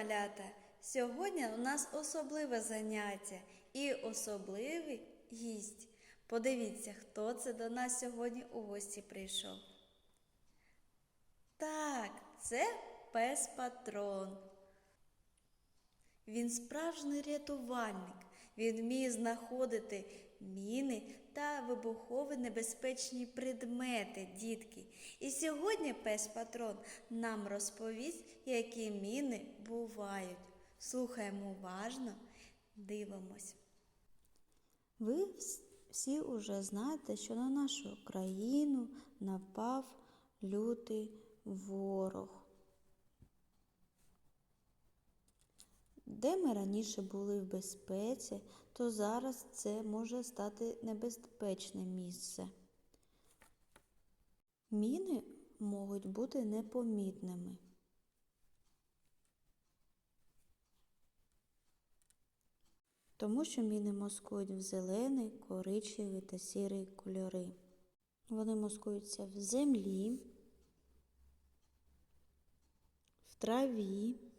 малята! Сьогодні у нас особливе заняття і особливий гість. Подивіться, хто це до нас сьогодні у гості прийшов. Так, це пес патрон. Він справжній рятувальник. Він вміє знаходити міни та вибухові небезпечні предмети, дітки. І сьогодні пес патрон нам розповість, які міни бувають. Слухаємо уважно, дивимось. Ви всі уже знаєте, що на нашу країну напав лютий ворог. Де ми раніше були в безпеці, то зараз це може стати небезпечне місце. Міни можуть бути непомітними. Тому що міни маскують в зелений, коричневий та сірий кольори. Вони маскуються в землі, в траві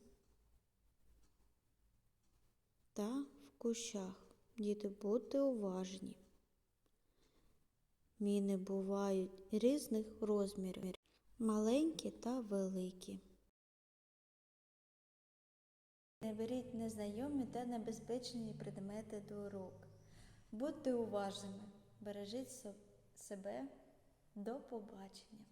та в кущах. Діти, будьте уважні. Міни бувають різних розмірів, маленькі та великі. Не беріть незнайомі та небезпечні предмети до рук. Будьте уважними, бережіть себе. До побачення.